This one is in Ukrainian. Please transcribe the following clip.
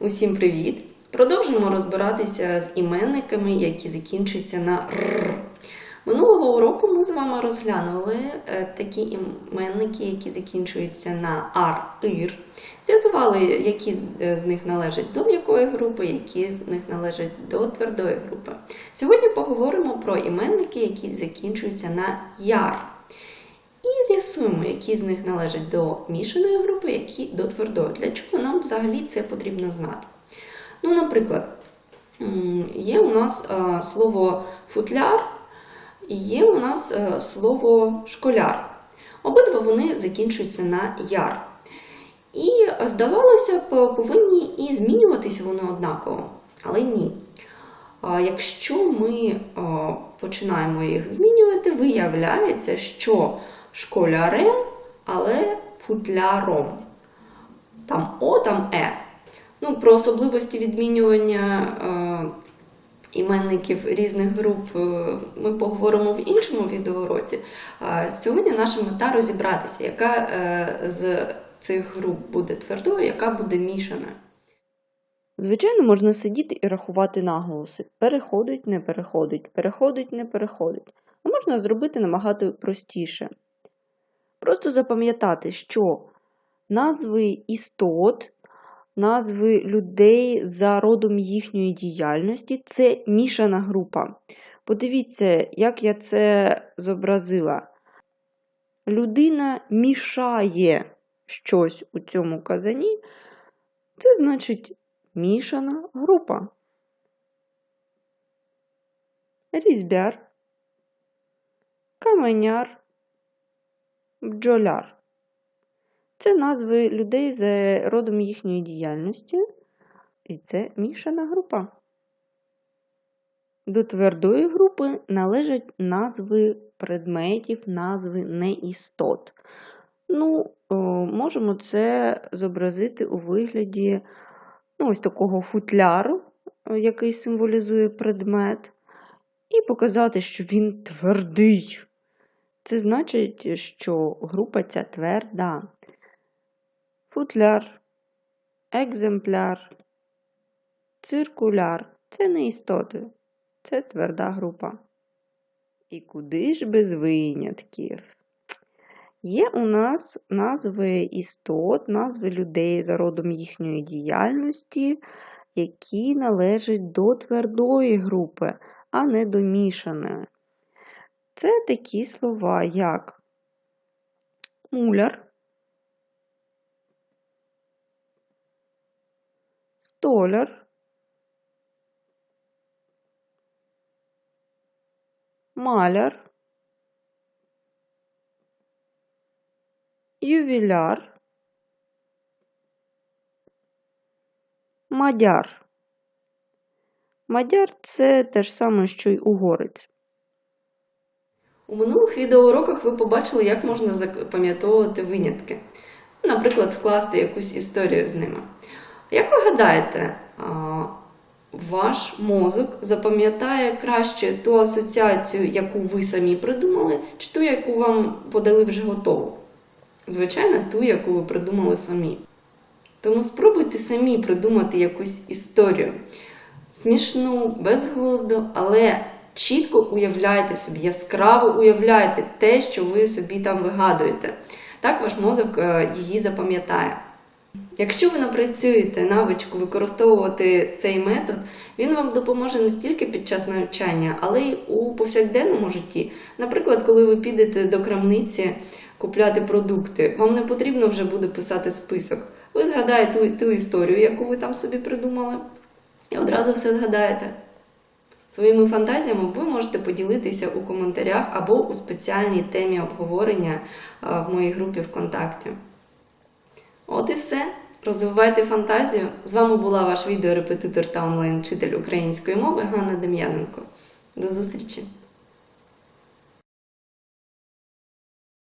Усім привіт! Продовжуємо розбиратися з іменниками, які закінчуються на р. Минулого уроку ми з вами розглянули е, такі іменники, які закінчуються на ар, ір. З'ясували, які е, з них належать до м'якої групи, які з них належать до твердої групи. Сьогодні поговоримо про іменники, які закінчуються на яр. І з'ясуємо, які з них належать до мішаної групи, які до твердої. Для чого нам взагалі це потрібно знати? Ну, наприклад, є у нас е, слово футляр і є у нас е, слово школяр. Обидва вони закінчуються на яр. І е, здавалося б, повинні і змінюватися вони однаково, але ні. Якщо ми починаємо їх змінювати, виявляється, що школярем, але футляром. Там О, там Е. Ну, про особливості відмінювання е, іменників різних груп е, ми поговоримо в іншому відеоуроці. А сьогодні наша мета розібратися, яка е, з цих груп буде твердою, яка буде мішаною. Звичайно, можна сидіти і рахувати наголоси. Переходить, не переходить, переходить, не переходить. А можна зробити набагато простіше. Просто запам'ятати, що назви істот, назви людей за родом їхньої діяльності це мішана група. Подивіться, як я це зобразила. Людина мішає щось у цьому казані, це значить мішана група. Різьбяр, каменяр, бджоляр. Це назви людей за родом їхньої діяльності, і це мішана група. До твердої групи належать назви предметів, назви неістот. Ну, можемо це зобразити у вигляді ну, ось такого футляру, е, який символізує предмет, і показати, що він твердий. Це значить, що група ця тверда. Футляр, екземпляр, циркуляр це не істоти, це тверда група. І куди ж без винятків? Є у нас назви істот, назви людей за родом їхньої діяльності, які належать до твердої групи, а не до мішаної. Це такі слова, як муляр, столяр, маляр, ювіляр, мадяр. Мадяр це те ж саме, що й угорець. У минулих відеоуроках ви побачили, як можна запам'ятовувати винятки. Наприклад, скласти якусь історію з ними. Як ви гадаєте, ваш мозок запам'ятає краще ту асоціацію, яку ви самі придумали, чи ту, яку вам подали вже готову? Звичайно, ту, яку ви придумали самі. Тому спробуйте самі придумати якусь історію. Смішну, безглузду, але чітко уявляйте собі, яскраво уявляйте те, що ви собі там вигадуєте. Так ваш мозок е, її запам'ятає. Якщо ви напрацюєте навичку використовувати цей метод, він вам допоможе не тільки під час навчання, але й у повсякденному житті. Наприклад, коли ви підете до крамниці купляти продукти, вам не потрібно вже буде писати список. Ви згадаєте ту, ту історію, яку ви там собі придумали, і одразу все згадаєте. Своїми фантазіями ви можете поділитися у коментарях або у спеціальній темі обговорення в моїй групі ВКонтакті. От і все. Розвивайте фантазію. З вами була ваш відеорепетитор та онлайн-вчитель української мови Ганна Дем'яненко. До зустрічі!